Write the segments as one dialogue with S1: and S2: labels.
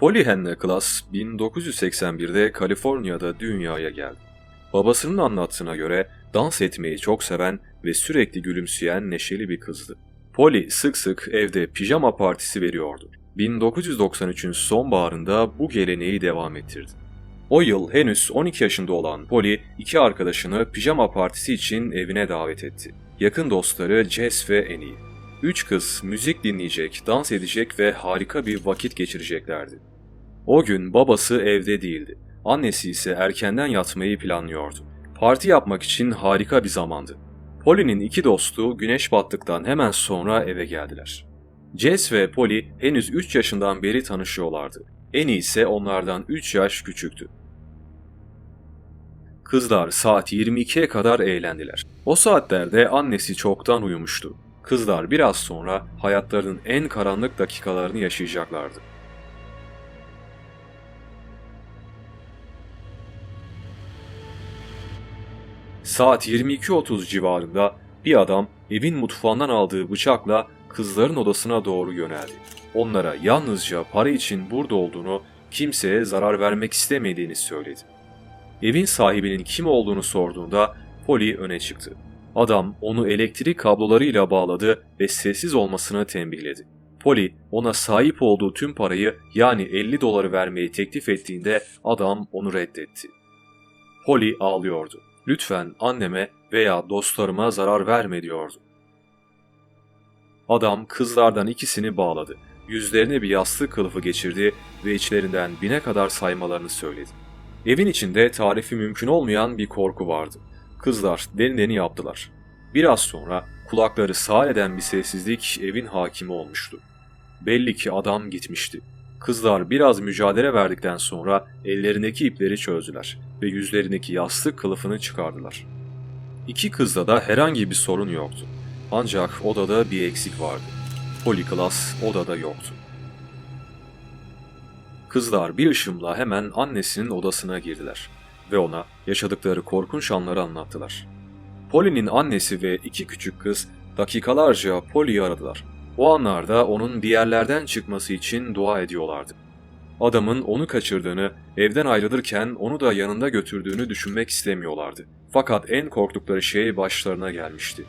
S1: Polly Hannah Glass 1981'de Kaliforniya'da dünyaya geldi. Babasının anlattığına göre dans etmeyi çok seven ve sürekli gülümseyen neşeli bir kızdı. Polly sık sık evde pijama partisi veriyordu. 1993'ün sonbaharında bu geleneği devam ettirdi. O yıl henüz 12 yaşında olan Polly iki arkadaşını pijama partisi için evine davet etti. Yakın dostları Jess ve Annie. Üç kız müzik dinleyecek, dans edecek ve harika bir vakit geçireceklerdi. O gün babası evde değildi. Annesi ise erkenden yatmayı planlıyordu. Parti yapmak için harika bir zamandı. Polly'nin iki dostu güneş battıktan hemen sonra eve geldiler. Jess ve Polly henüz 3 yaşından beri tanışıyorlardı. Annie ise onlardan 3 yaş küçüktü. Kızlar saat 22'ye kadar eğlendiler. O saatlerde annesi çoktan uyumuştu. Kızlar biraz sonra hayatlarının en karanlık dakikalarını yaşayacaklardı. Saat 22.30 civarında bir adam evin mutfağından aldığı bıçakla kızların odasına doğru yöneldi. Onlara yalnızca para için burada olduğunu, kimseye zarar vermek istemediğini söyledi. Evin sahibinin kim olduğunu sorduğunda Polly öne çıktı. Adam onu elektrik kablolarıyla bağladı ve sessiz olmasını tembihledi. Polly ona sahip olduğu tüm parayı yani 50 doları vermeyi teklif ettiğinde adam onu reddetti. Polly ağlıyordu. Lütfen anneme veya dostlarıma zarar verme diyordu. Adam kızlardan ikisini bağladı. Yüzlerine bir yastık kılıfı geçirdi ve içlerinden bine kadar saymalarını söyledi. Evin içinde tarifi mümkün olmayan bir korku vardı. Kızlar denileni yaptılar. Biraz sonra kulakları sağ eden bir sessizlik evin hakimi olmuştu. Belli ki adam gitmişti. Kızlar biraz mücadele verdikten sonra ellerindeki ipleri çözdüler ve yüzlerindeki yastık kılıfını çıkardılar. İki kızda da herhangi bir sorun yoktu. Ancak odada bir eksik vardı. Poliklas odada yoktu. Kızlar bir ışımla hemen annesinin odasına girdiler ve ona yaşadıkları korkunç anları anlattılar. Polly'nin annesi ve iki küçük kız dakikalarca Polly'yi aradılar. O anlarda onun bir yerlerden çıkması için dua ediyorlardı. Adamın onu kaçırdığını, evden ayrılırken onu da yanında götürdüğünü düşünmek istemiyorlardı. Fakat en korktukları şey başlarına gelmişti.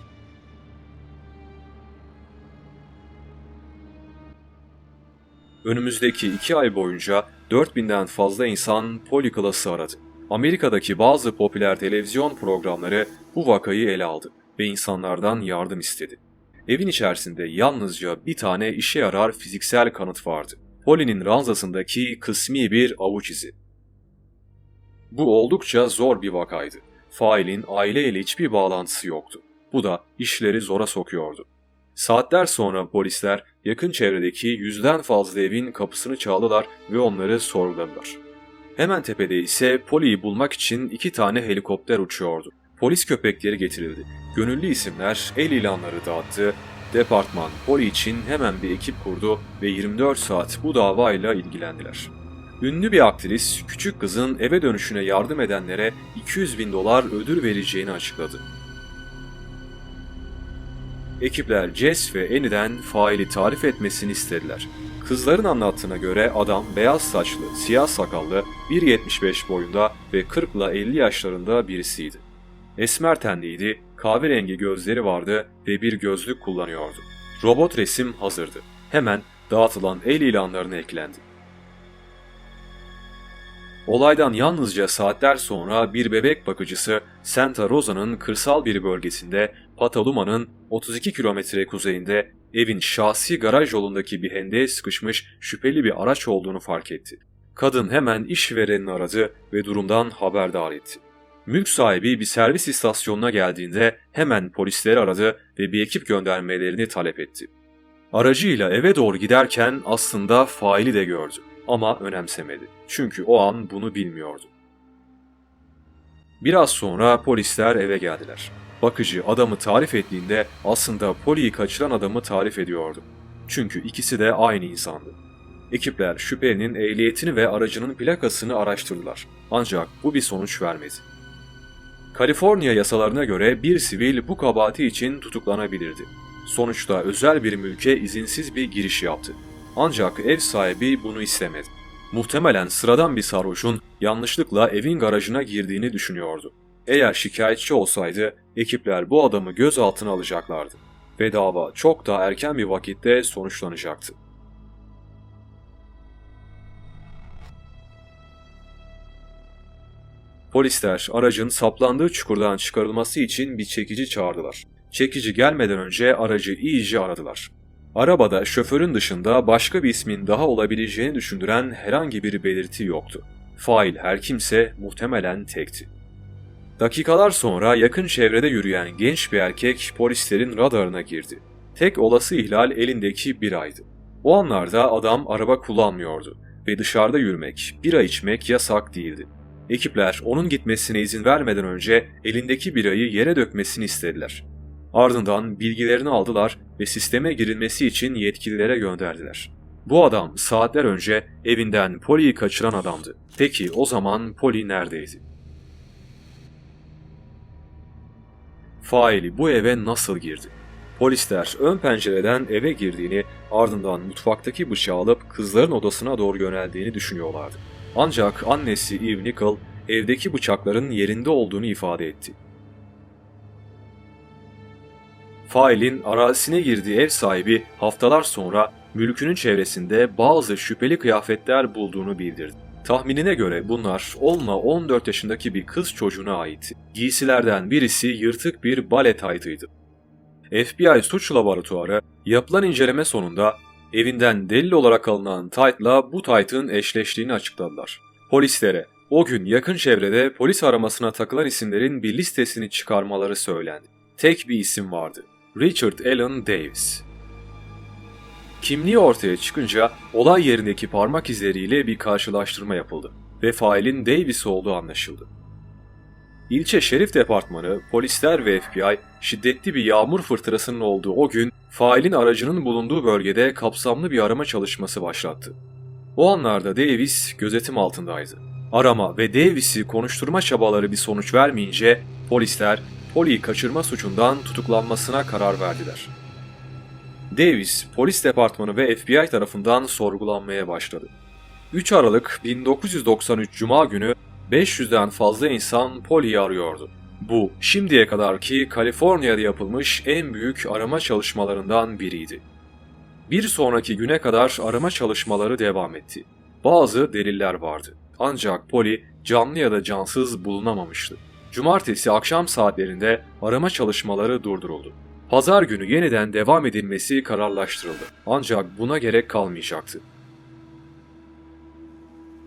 S1: Önümüzdeki iki ay boyunca 4000'den fazla insan Polyclass'ı aradı. Amerika'daki bazı popüler televizyon programları bu vakayı ele aldı ve insanlardan yardım istedi. Evin içerisinde yalnızca bir tane işe yarar fiziksel kanıt vardı. Polly'nin ranzasındaki kısmi bir avuç izi. Bu oldukça zor bir vakaydı. Failin aileyle hiçbir bağlantısı yoktu. Bu da işleri zora sokuyordu. Saatler sonra polisler yakın çevredeki yüzden fazla evin kapısını çaldılar ve onları sorguladılar. Hemen tepede ise Polly'yi bulmak için iki tane helikopter uçuyordu. Polis köpekleri getirildi. Gönüllü isimler el ilanları dağıttı. Departman Polly için hemen bir ekip kurdu ve 24 saat bu davayla ilgilendiler. Ünlü bir aktris küçük kızın eve dönüşüne yardım edenlere 200 bin dolar ödül vereceğini açıkladı. Ekipler Jess ve Annie'den faili tarif etmesini istediler. Kızların anlattığına göre adam beyaz saçlı, siyah sakallı, 1.75 boyunda ve 40 ile 50 yaşlarında birisiydi. Esmer tenliydi, kahverengi gözleri vardı ve bir gözlük kullanıyordu. Robot resim hazırdı. Hemen dağıtılan el ilanlarına eklendi. Olaydan yalnızca saatler sonra bir bebek bakıcısı Santa Rosa'nın kırsal bir bölgesinde Pataluma'nın 32 kilometre kuzeyinde evin şahsi garaj yolundaki bir hendeye sıkışmış şüpheli bir araç olduğunu fark etti. Kadın hemen işverenini aradı ve durumdan haberdar etti. Mülk sahibi bir servis istasyonuna geldiğinde hemen polisleri aradı ve bir ekip göndermelerini talep etti. Aracıyla eve doğru giderken aslında faili de gördü ama önemsemedi. Çünkü o an bunu bilmiyordu. Biraz sonra polisler eve geldiler. Bakıcı adamı tarif ettiğinde aslında Poli'yi kaçıran adamı tarif ediyordu. Çünkü ikisi de aynı insandı. Ekipler şüphelinin ehliyetini ve aracının plakasını araştırdılar. Ancak bu bir sonuç vermedi. Kaliforniya yasalarına göre bir sivil bu kabahati için tutuklanabilirdi. Sonuçta özel bir mülke izinsiz bir giriş yaptı. Ancak ev sahibi bunu istemedi. Muhtemelen sıradan bir sarhoşun yanlışlıkla evin garajına girdiğini düşünüyordu. Eğer şikayetçi olsaydı ekipler bu adamı gözaltına alacaklardı ve dava çok daha erken bir vakitte sonuçlanacaktı. Polisler aracın saplandığı çukurdan çıkarılması için bir çekici çağırdılar. Çekici gelmeden önce aracı iyice aradılar. Arabada şoförün dışında başka bir ismin daha olabileceğini düşündüren herhangi bir belirti yoktu. Fail her kimse muhtemelen tekti. Dakikalar sonra yakın çevrede yürüyen genç bir erkek polislerin radarına girdi. Tek olası ihlal elindeki biraydı. O anlarda adam araba kullanmıyordu ve dışarıda yürümek, bira içmek yasak değildi. Ekipler onun gitmesine izin vermeden önce elindeki birayı yere dökmesini istediler. Ardından bilgilerini aldılar ve sisteme girilmesi için yetkililere gönderdiler. Bu adam saatler önce evinden Poli'yi kaçıran adamdı. Peki o zaman Poli neredeydi? Faili bu eve nasıl girdi? Polisler ön pencereden eve girdiğini ardından mutfaktaki bıçağı alıp kızların odasına doğru yöneldiğini düşünüyorlardı. Ancak annesi Eve Nickel evdeki bıçakların yerinde olduğunu ifade etti. Failin arazisine girdiği ev sahibi haftalar sonra mülkünün çevresinde bazı şüpheli kıyafetler bulduğunu bildirdi. Tahminine göre bunlar Olma 14 yaşındaki bir kız çocuğuna ait. Giysilerden birisi yırtık bir bale taytıydı. FBI suç laboratuvarı yapılan inceleme sonunda evinden delil olarak alınan taytla bu taytın eşleştiğini açıkladılar. Polislere o gün yakın çevrede polis aramasına takılan isimlerin bir listesini çıkarmaları söylendi. Tek bir isim vardı. Richard Allen Davis. Kimliği ortaya çıkınca olay yerindeki parmak izleriyle bir karşılaştırma yapıldı ve failin Davis olduğu anlaşıldı. İlçe Şerif Departmanı, polisler ve FBI şiddetli bir yağmur fırtınasının olduğu o gün failin aracının bulunduğu bölgede kapsamlı bir arama çalışması başlattı. O anlarda Davis gözetim altındaydı. Arama ve Davis'i konuşturma çabaları bir sonuç vermeyince polisler Poli'yi kaçırma suçundan tutuklanmasına karar verdiler. Davis, polis departmanı ve FBI tarafından sorgulanmaya başladı. 3 Aralık 1993 Cuma günü 500'den fazla insan Poli'yi arıyordu. Bu, şimdiye kadarki Kaliforniya'da yapılmış en büyük arama çalışmalarından biriydi. Bir sonraki güne kadar arama çalışmaları devam etti. Bazı deliller vardı. Ancak Poli canlı ya da cansız bulunamamıştı. Cumartesi akşam saatlerinde arama çalışmaları durduruldu. Pazar günü yeniden devam edilmesi kararlaştırıldı. Ancak buna gerek kalmayacaktı.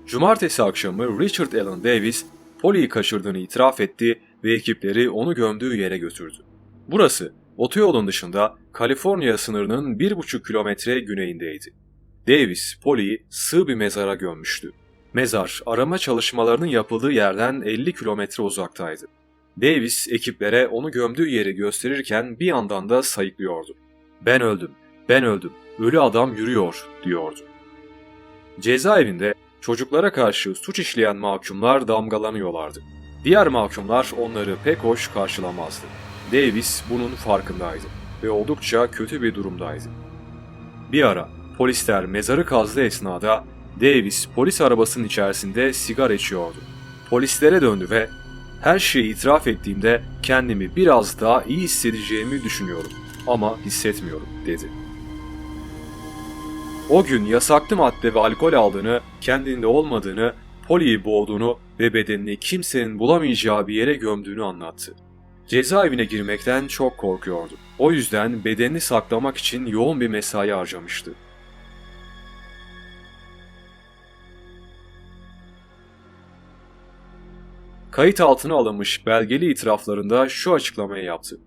S1: Cumartesi akşamı Richard Allen Davis, Polly'yi kaçırdığını itiraf etti ve ekipleri onu gömdüğü yere götürdü. Burası, otoyolun dışında Kaliforniya sınırının 1,5 kilometre güneyindeydi. Davis, Polly'yi sığ bir mezara gömmüştü. Mezar, arama çalışmalarının yapıldığı yerden 50 kilometre uzaktaydı. Davis ekiplere onu gömdüğü yeri gösterirken bir yandan da sayıklıyordu. Ben öldüm, ben öldüm, ölü adam yürüyor diyordu. Cezaevinde çocuklara karşı suç işleyen mahkumlar damgalanıyorlardı. Diğer mahkumlar onları pek hoş karşılamazdı. Davis bunun farkındaydı ve oldukça kötü bir durumdaydı. Bir ara polisler mezarı kazdığı esnada Davis polis arabasının içerisinde sigara içiyordu. Polislere döndü ve her şeyi itiraf ettiğimde kendimi biraz daha iyi hissedeceğimi düşünüyorum ama hissetmiyorum dedi. O gün yasaklı madde ve alkol aldığını, kendinde olmadığını, Poli'yi boğduğunu ve bedenini kimsenin bulamayacağı bir yere gömdüğünü anlattı. Cezaevine girmekten çok korkuyordu. O yüzden bedenini saklamak için yoğun bir mesai harcamıştı. Kayıt altına alınmış belgeli itiraflarında şu açıklamayı yaptı.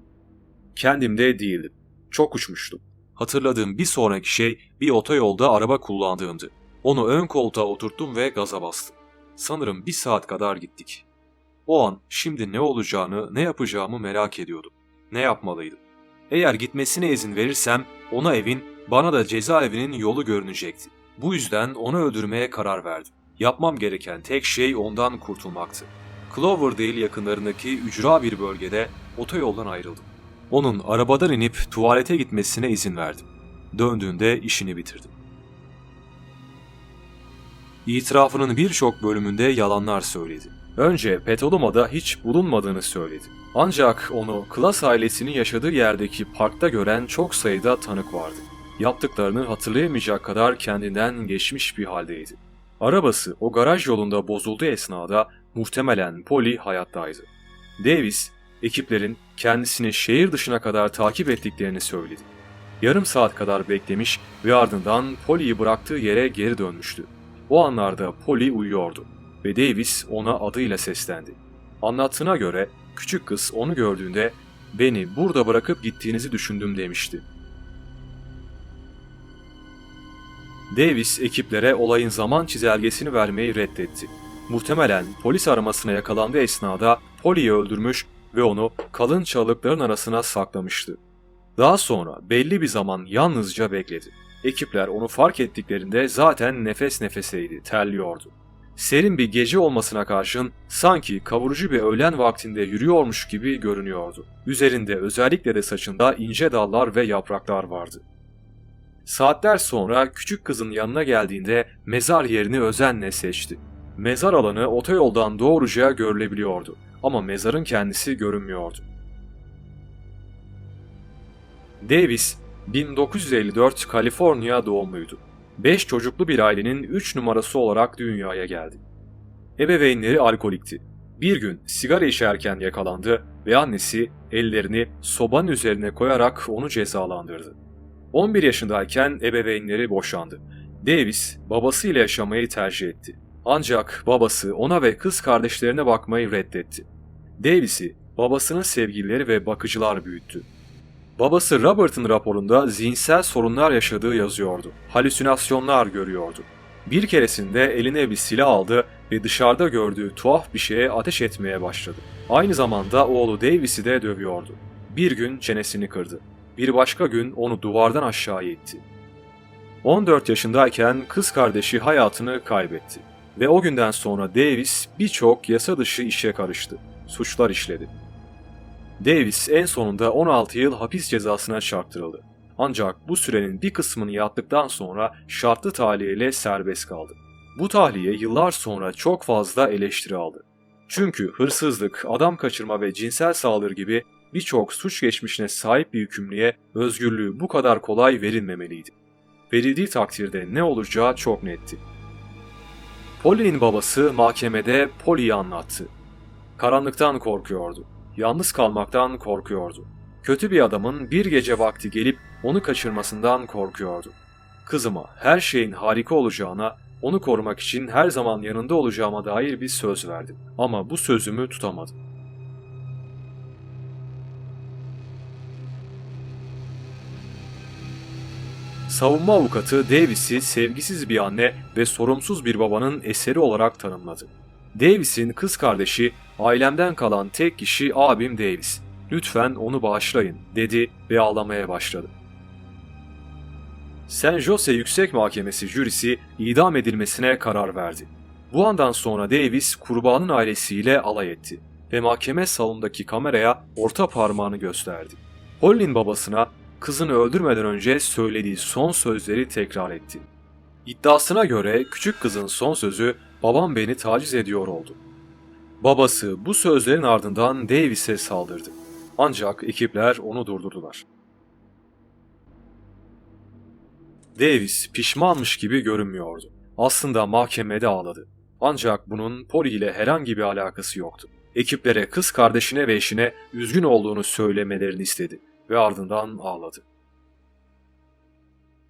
S1: Kendimde değildim. Çok uçmuştum. Hatırladığım bir sonraki şey bir otoyolda araba kullandığımdı. Onu ön koltuğa oturttum ve gaza bastım. Sanırım bir saat kadar gittik. O an şimdi ne olacağını, ne yapacağımı merak ediyordum. Ne yapmalıydım? Eğer gitmesine izin verirsem ona evin, bana da cezaevinin yolu görünecekti. Bu yüzden onu öldürmeye karar verdim. Yapmam gereken tek şey ondan kurtulmaktı. Cloverdale yakınlarındaki ücra bir bölgede otoyoldan ayrıldım. Onun arabadan inip tuvalete gitmesine izin verdim. Döndüğünde işini bitirdim. itirafının birçok bölümünde yalanlar söyledi. Önce Petaluma'da hiç bulunmadığını söyledi. Ancak onu Klas ailesinin yaşadığı yerdeki parkta gören çok sayıda tanık vardı. Yaptıklarını hatırlayamayacak kadar kendinden geçmiş bir haldeydi. Arabası o garaj yolunda bozulduğu esnada muhtemelen Polly hayattaydı. Davis, ekiplerin kendisini şehir dışına kadar takip ettiklerini söyledi. Yarım saat kadar beklemiş ve ardından Polly'yi bıraktığı yere geri dönmüştü. O anlarda Polly uyuyordu ve Davis ona adıyla seslendi. Anlattığına göre küçük kız onu gördüğünde beni burada bırakıp gittiğinizi düşündüm demişti. Davis ekiplere olayın zaman çizelgesini vermeyi reddetti. Muhtemelen polis aramasına yakalandığı esnada Polly'yi öldürmüş ve onu kalın çalıkların arasına saklamıştı. Daha sonra belli bir zaman yalnızca bekledi. Ekipler onu fark ettiklerinde zaten nefes nefeseydi, terliyordu. Serin bir gece olmasına karşın sanki kavurucu bir öğlen vaktinde yürüyormuş gibi görünüyordu. Üzerinde özellikle de saçında ince dallar ve yapraklar vardı. Saatler sonra küçük kızın yanına geldiğinde mezar yerini özenle seçti. Mezar alanı otoyoldan doğruca görülebiliyordu ama mezarın kendisi görünmüyordu. Davis 1954 Kaliforniya doğumluydu. 5 çocuklu bir ailenin 3 numarası olarak dünyaya geldi. Ebeveynleri alkolikti. Bir gün sigara içerken yakalandı ve annesi ellerini sobanın üzerine koyarak onu cezalandırdı. 11 yaşındayken ebeveynleri boşandı. Davis babasıyla yaşamayı tercih etti. Ancak babası ona ve kız kardeşlerine bakmayı reddetti. Davis'i babasının sevgilileri ve bakıcılar büyüttü. Babası Robert'ın raporunda zihinsel sorunlar yaşadığı yazıyordu. Halüsinasyonlar görüyordu. Bir keresinde eline bir silah aldı ve dışarıda gördüğü tuhaf bir şeye ateş etmeye başladı. Aynı zamanda oğlu Davis'i de dövüyordu. Bir gün çenesini kırdı. Bir başka gün onu duvardan aşağı itti. 14 yaşındayken kız kardeşi hayatını kaybetti. Ve o günden sonra Davis birçok yasa dışı işe karıştı. Suçlar işledi. Davis en sonunda 16 yıl hapis cezasına çarptırıldı. Ancak bu sürenin bir kısmını yattıktan sonra şartlı tahliyeyle serbest kaldı. Bu tahliye yıllar sonra çok fazla eleştiri aldı. Çünkü hırsızlık, adam kaçırma ve cinsel saldırı gibi birçok suç geçmişine sahip bir hükümlüye özgürlüğü bu kadar kolay verilmemeliydi. Verildiği takdirde ne olacağı çok netti. Polly'nin babası mahkemede Polly'yi anlattı. Karanlıktan korkuyordu. Yalnız kalmaktan korkuyordu. Kötü bir adamın bir gece vakti gelip onu kaçırmasından korkuyordu. Kızıma her şeyin harika olacağına, onu korumak için her zaman yanında olacağıma dair bir söz verdim. Ama bu sözümü tutamadım. Savunma avukatı Davis'i sevgisiz bir anne ve sorumsuz bir babanın eseri olarak tanımladı. Davis'in kız kardeşi, ailemden kalan tek kişi abim Davis. Lütfen onu bağışlayın, dedi ve ağlamaya başladı. San Jose Yüksek Mahkemesi jürisi idam edilmesine karar verdi. Bu andan sonra Davis kurbanın ailesiyle alay etti ve mahkeme salonundaki kameraya orta parmağını gösterdi. Holly'nin babasına kızını öldürmeden önce söylediği son sözleri tekrar etti. İddiasına göre küçük kızın son sözü babam beni taciz ediyor oldu. Babası bu sözlerin ardından Davis'e saldırdı. Ancak ekipler onu durdurdular. Davis pişmanmış gibi görünmüyordu. Aslında mahkemede ağladı. Ancak bunun Polly ile herhangi bir alakası yoktu. Ekiplere kız kardeşine ve eşine üzgün olduğunu söylemelerini istedi ve ardından ağladı.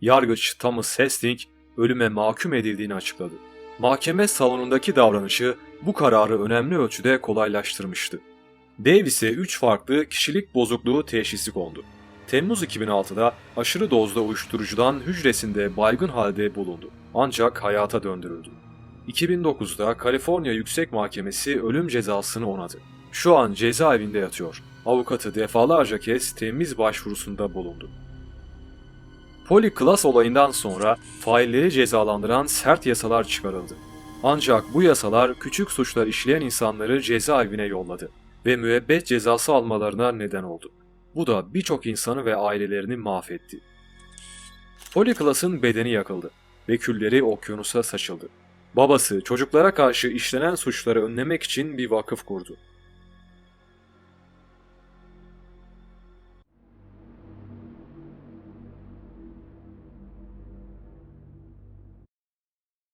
S1: Yargıç Thomas Hastings ölüme mahkum edildiğini açıkladı. Mahkeme salonundaki davranışı bu kararı önemli ölçüde kolaylaştırmıştı. Davis'e 3 farklı kişilik bozukluğu teşhisi kondu. Temmuz 2006'da aşırı dozda uyuşturucudan hücresinde baygın halde bulundu. Ancak hayata döndürüldü. 2009'da Kaliforniya Yüksek Mahkemesi ölüm cezasını onadı. Şu an cezaevinde yatıyor. Avukatı defalarca kez temiz başvurusunda bulundu. Poliklas olayından sonra failleri cezalandıran sert yasalar çıkarıldı. Ancak bu yasalar küçük suçlar işleyen insanları cezaevine yolladı ve müebbet cezası almalarına neden oldu. Bu da birçok insanı ve ailelerini mahvetti. Poliklas'ın bedeni yakıldı ve külleri okyanusa saçıldı. Babası çocuklara karşı işlenen suçları önlemek için bir vakıf kurdu.